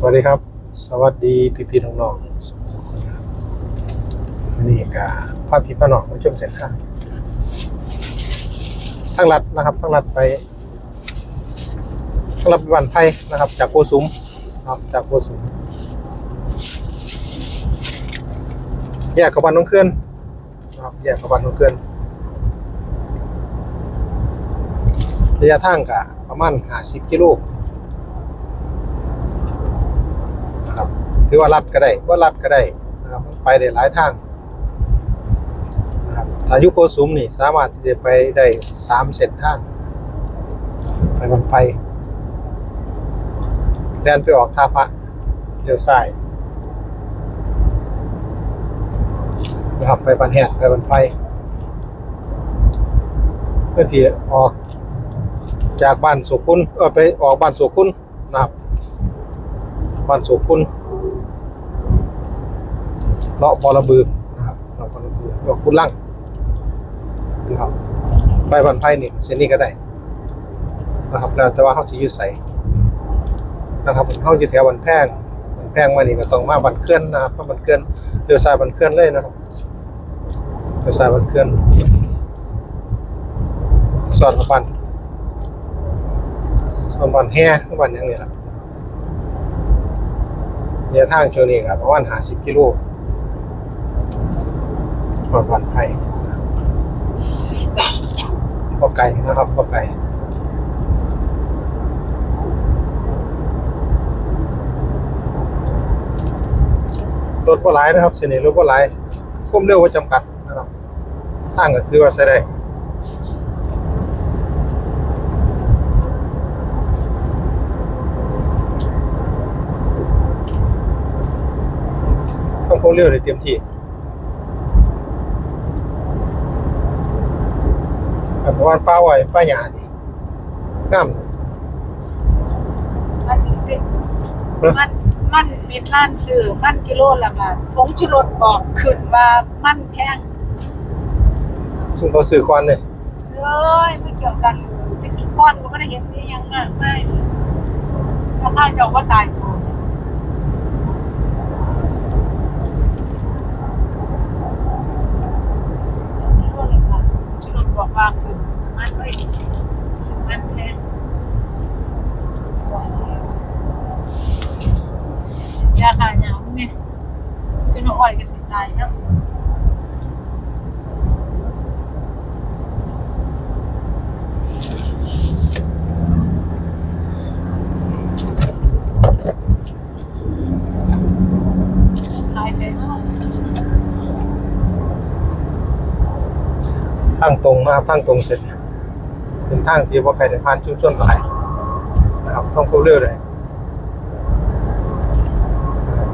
สวัสดีครับ สวัสดีพี่พี่น้องๆทุกคนครับวันนี่กับพาพี่พ่อน้องมาชมเส้นทางทางลัดนะครับทางลัดไปทางลัดไปบ้านไผ่นะครับ จากโกสุมครับจากโกสุมแยกกับบ้านน้องเคลื่อนครับแยกกับบ้านน้องเคลื่อนระยะทางกับประมาณ50กิโล นะครับ ถือว่ารัดก็ได้ว่ารัดก็ได้นะครับไปได้หลายทางนะครับถ้ายุโกสุมนี่สามารถที่จะไปได้สามเส้นทาง ไปบันไปแดนไปออกท่าพระเลี้ยวซ้ายนะครับไปบันแหดไปบันไปเพื่อที่ออกจากบ้านสุขุนเออไปออกบ้านสุขุนนะครับบ้านโสกุล เลาะบอระบือนะครับเลาะบอระบือเลาะกุนลังนะครับไปบันไพ่นี่เส้นนี้ก็ได้นะครับแล้วแต่ว่าเขาจะยู่ใสนะครับเขาอยู่แถวบันแพงบันแพงมานี่ก็ต้องมาบันเคลื่อนนะครับมาบันเคลื่อนเลี้ยวซ้ายบันเคลื่อนเลยนะครับเลี้ยวซ้ายบันเคลื่อนสอดกับบันสอดบันแห่บันอย่างนี้แหละระยะทางช่วงนี้ครับประมาณ50กิโล ปลอดภัยไผ่นะครับก็ไกลนะครับก็ไกลรถก็หลายนะครับเสนนี้รถก็หลายความเร็วก็จำกัดนะครับทางก็ถือว่าใช้ได้ต้องความเร็วในเต็มที่ อัตวันป้าไว้ป้าหยาดิงามเลยมันติดมันมันมิดล้านซื้อมันกิโลละบาทผงชูรสบอกขึ้นว่ามันแพงซึ่งเขาสื่อก่อนเลยเลยไม่เกี่ยวกันเลยตะกี้ก้อนก็ไม่ได้เห็นนี่ยังมากไม่ถ้าข้าจะว่าตายตัวกิโลละบาทผงชูรสบอกว่าขึ้นมันเอ้ยขึ้นมันแพงบอกแล้วยาขายาวเนี่ยจนอ่อยก็สิตายแล้ว ขายเสร็จแล้ว ทางตรงนะครับทางตรงเสร็จ เป็นทางที่ว่าใครได้ผ่านชุมชนหลายนะครับต้องเข้าเร็วเลยนะครับ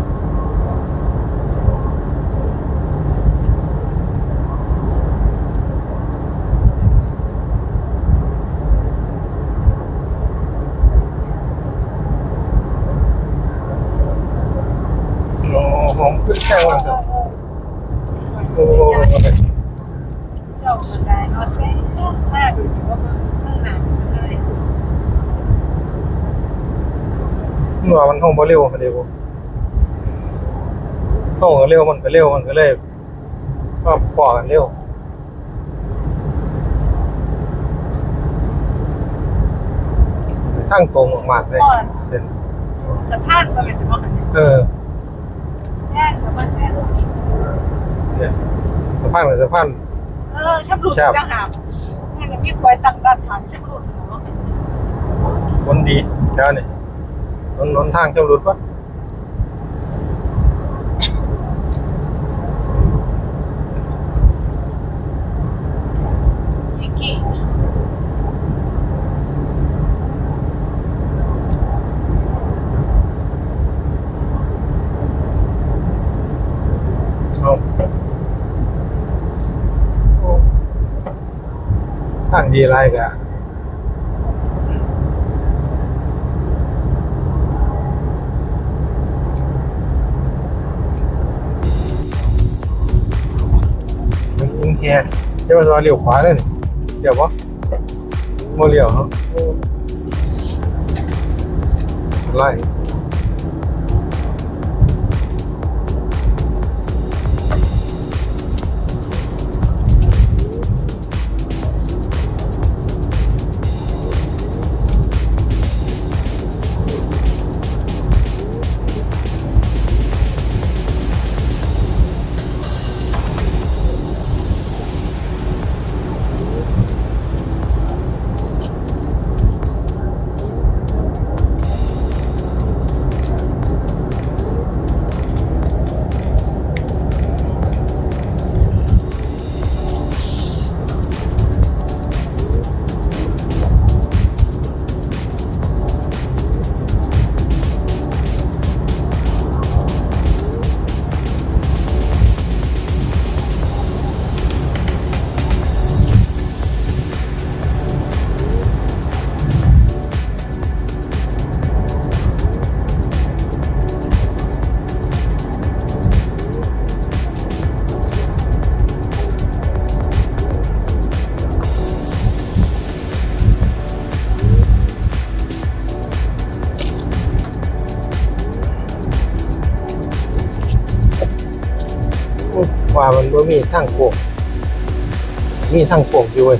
โอ้โหขึ้นแค่วันเถอะโอ้โห เจ้าคนใดเอาเส้นมาดูดีว่าเพิ่งหนาวซะเลย หน่วยมันห้องบ่เร็วเร็วห้องก็เร็วมันก็เร็วมันก็เลยก็พอกันเร็วทางตรงมากๆเลยเส้นสะพานมาเป็นแต่ว่ากันเนี่ยเออแซงกับมาแซงเนี่ยสะพานกับสะพานเออชับรุดจะหามนี่ก็มีกวยตั้งด้านทางชับรุดเนาะคนดีแถวนี่ นนนทางเจ้ารถวะอีกกี่เอาโอ้ทางดีไรกะมัน เฮียเดี๋ยวมันจะเลี้ยวขวาเลยนี่เดี๋ยวปะโมเลี้ยวเนาะไล่ ว่ามันบ่มีทางโค้งมีทางโค้งอยู่เว้ย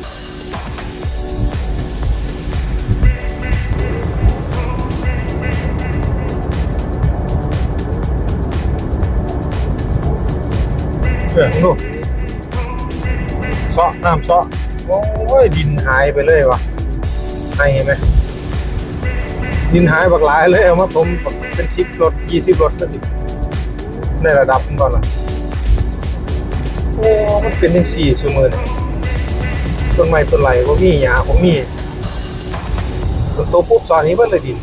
เออดูเซาะน้ำเซาะโอ้ย ดินหายไปเลยวะให้ไหมดินหายบักหลายเลยเอามาถมเป็นสิบรถยี่สิบรถก็สิในระดับนั้นก่อนล่ะ โอ้มันเป็นยังสี่สมือนี่ต้นไม้ต้นไหลว่ามีหญ้าว่ามีต้นโตปุ๊บซอยนี้มันเลยดิน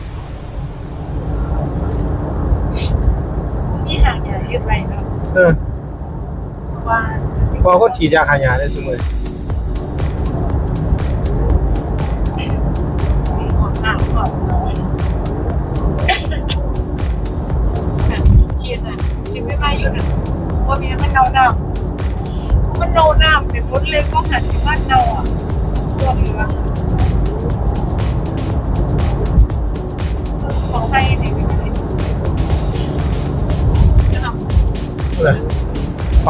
มีห่างอย่าเฮ็ดไว้เนาะเออเพราะว่าพอคนฉีดยาฆ่าหญ้าได้สมืออ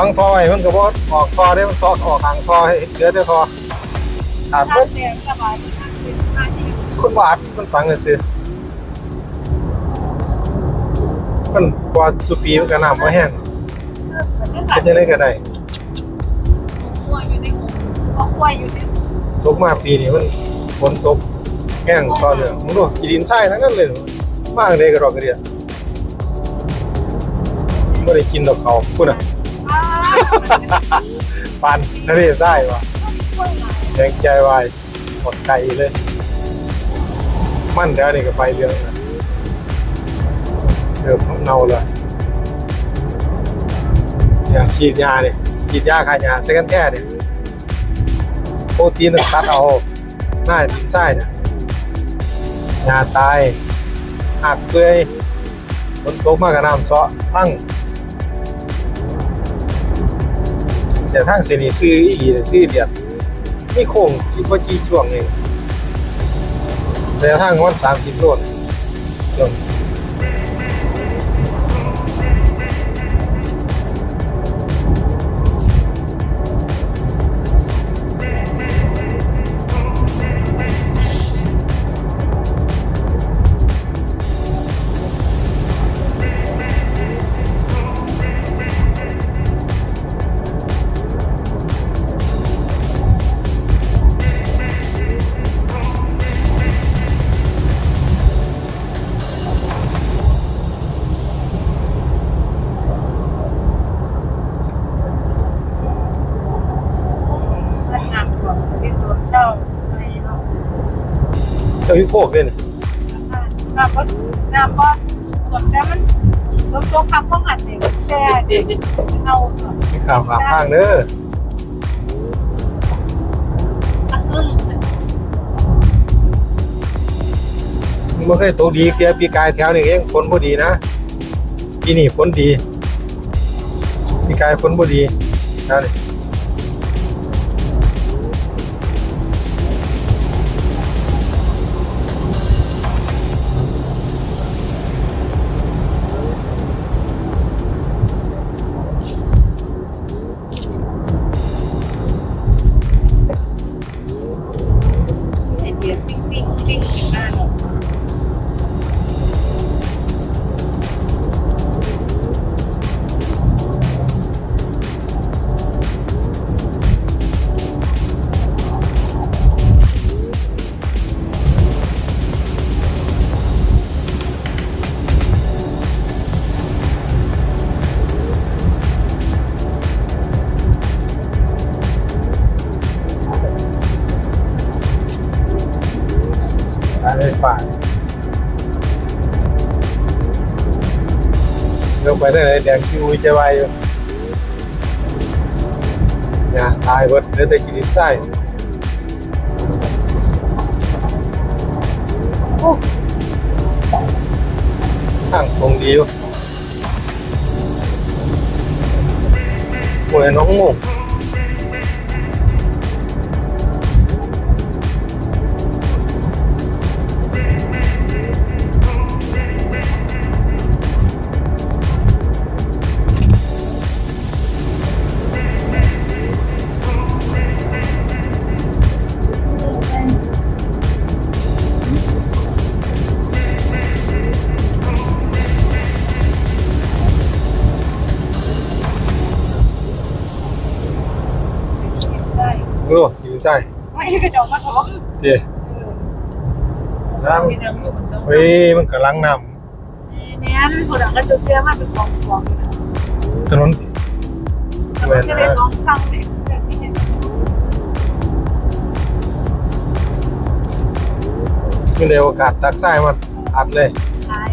ฟังทอไว้มันก็บ่ออกทอได้มันซอกออกทางทอให้เหลือแต่ทอขาดปุ๊บแดงสบายมากเป็นหน้าที่คนบาดมันฟังเลยซื้อมันกว่าสุปีมันก็น้ำบ่แห้งเป็นยังไงก็ได้กล้วอยู่ในหูเอากล้วอยู่ในตกมาปีนี้มันฝนตกแห้งต่อเนื่องมึงดูกีดินทรายทั้งนั้นเลยมากเลยกระดอกกระเดียไม่ได้กินดอกเขาพูดน่ะ ปันทะเลทรายวะแดงใจวายหมดไก่เลย มั่นแท้นี่ก็ไปเรื่องนะเริ่มเน่าเลยอย่างฉีดยาเนี่ยฉีดยาขายยาเซกันแท้เนี่ยโปรตีนตัดเอาหน้าดินทรายเนี่ยยาตายหักเปื่อยฝนตกมากกับน้ำเซาะพัง แต่ทางเสนีซื้ออีหลีเนี่ยซื้อเดียดนี่โค้งกี่ก็จี้ช่วงหนึ่งแต่ทางวันสามสิบโลนช่วงาพิโคกเนี่ยนี่น้ำก็น้ำก็ท่วมแต่มันรถตัวขับป้องหันเนี่ยแซ่เด็กเน่าก่อนมีข่าวข่าวข้างเด้อตั้งอึ้งมันบ่เคยตกดีเทียปีกายแถวนี่เองฝนบ่ดีนะปีนี้ฝนดีปีกายฝนบ่ดีแถวนี่ไอเดียปิ้งาเนาะ ได้เลยแดงคิวจะไวอยู่อย่าตายหมดเหลือแต่กินไส้ตั้งตรงดีอยู่โอ้ยน้องงง ใช่ไม่ให้กระจกมาถมเดี๋ยวเออน้ำมีน้ำอยู่บนโต๊ะเฮ้ยมันกำลังนเนี่ยคนอะก็จะเสียมันเป็นกองกองอยู่นะำถนนแล้วมันจะได้สองครั้งเลยแบบนี้นี่เลยโอกาสตักไส้มาอัดเลยลาย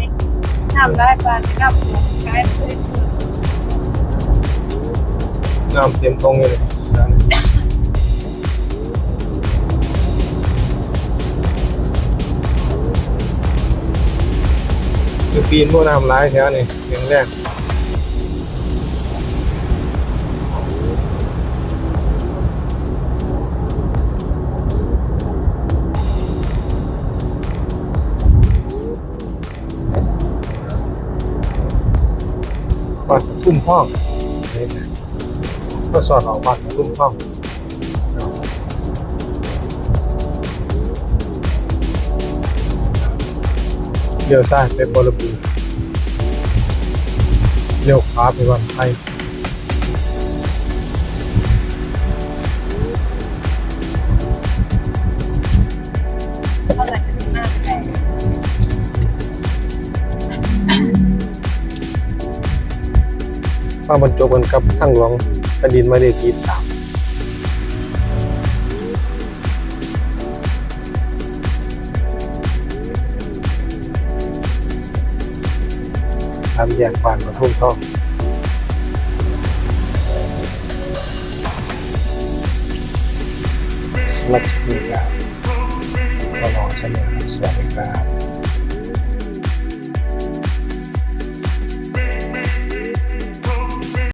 น้ำลายปลาน้ำหัวกายเลยน้ำเต็มตรงเลย คือปีนพวกน้ำร้ายแถวนี่เพียงแรกวัดทุ่มห้องนี่นะก็สอดออกวัดทุ่มห้อง เลี้ยวซ้ายไปบอระบูเลี้ยวขวาไปวันไทยเขาอาจจะสิบห้าไปมาบรรจบกันกับทางหลวงแผ่นดินมายเลขที่สาม ทำแยกบานกระทุ่มต้องสำหรับคลิปนี้ครับก็รอเสนอสวัสดีครับ